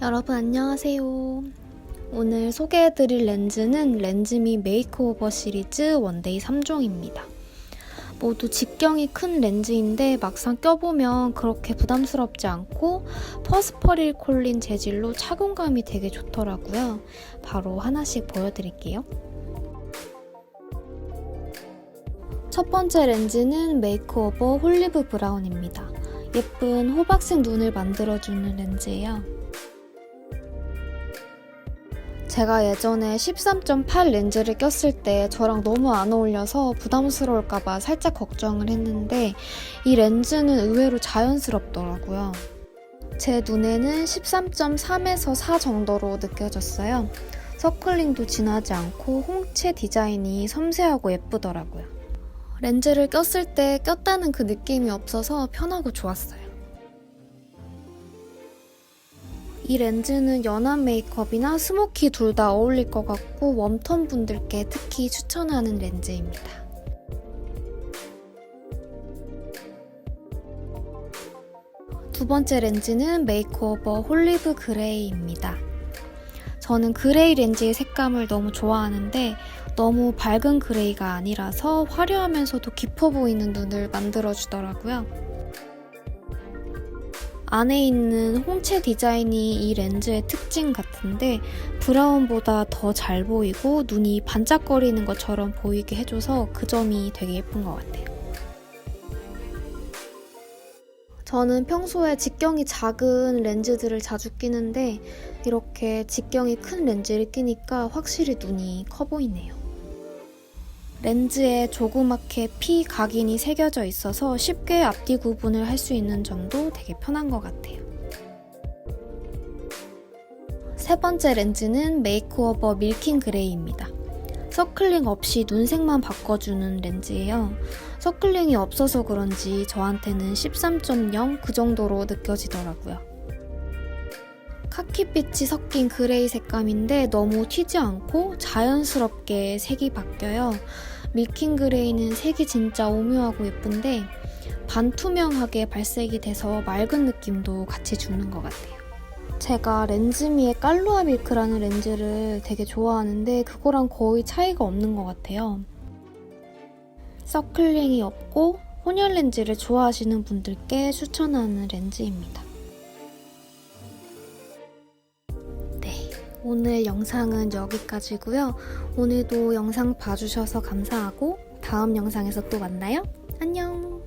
여러분 안녕하세요. 오늘 소개해드릴 렌즈는 렌즈미 메이크오버 시리즈 원데이 3종입니다. 모두 직경이 큰 렌즈인데 막상 껴보면 그렇게 부담스럽지 않고 퍼스퍼릴 콜린 재질로 착용감이 되게 좋더라고요. 바로 하나씩 보여드릴게요. 첫 번째 렌즈는 메이크오버 홀리브 브라운입니다. 예쁜 호박색 눈을 만들어주는 렌즈예요. 제가 예전에 13.8 렌즈를 꼈을 때 저랑 너무 안 어울려서 부담스러울까봐 살짝 걱정을 했는데 이 렌즈는 의외로 자연스럽더라고요. 제 눈에는 13.3에서 4 정도로 느껴졌어요. 서클링도 진하지 않고 홍채 디자인이 섬세하고 예쁘더라고요. 렌즈를 꼈을 때 꼈다는 그 느낌이 없어서 편하고 좋았어요. 이 렌즈는 연한 메이크업이나 스모키 둘 다 어울릴 것 같고 웜톤 분들께 특히 추천하는 렌즈입니다. 두 번째 렌즈는 메이크오버 홀리브 그레이입니다. 저는 그레이 렌즈의 색감을 너무 좋아하는데 너무 밝은 그레이가 아니라서 화려하면서도 깊어 보이는 눈을 만들어주더라고요. 안에 있는 홍채 디자인이 이 렌즈의 특징 같은데 브라운보다 더 잘 보이고 눈이 반짝거리는 것처럼 보이게 해줘서 그 점이 되게 예쁜 것 같아요. 저는 평소에 직경이 작은 렌즈들을 자주 끼는데 이렇게 직경이 큰 렌즈를 끼니까 확실히 눈이 커 보이네요. 렌즈에 조그맣게 피 각인이 새겨져 있어서 쉽게 앞뒤 구분을 할 수 있는 점도 되게 편한 것 같아요. 세 번째 렌즈는 메이크오버 밀킹 그레이입니다. 서클링 없이 눈색만 바꿔주는 렌즈예요. 서클링이 없어서 그런지 저한테는 13.0 그 정도로 느껴지더라고요. 카키빛이 섞인 그레이 색감인데 너무 튀지 않고 자연스럽게 색이 바뀌어요. 밀킹 그레이는 색이 진짜 오묘하고 예쁜데 반투명하게 발색이 돼서 맑은 느낌도 같이 주는 것 같아요. 제가 렌즈미의 깔루아 밀크라는 렌즈를 되게 좋아하는데 그거랑 거의 차이가 없는 것 같아요. 서클링이 없고 혼혈 렌즈를 좋아하시는 분들께 추천하는 렌즈입니다. 오늘 영상은 여기까지고요. 오늘도 영상 봐주셔서 감사하고 다음 영상에서 또 만나요. 안녕!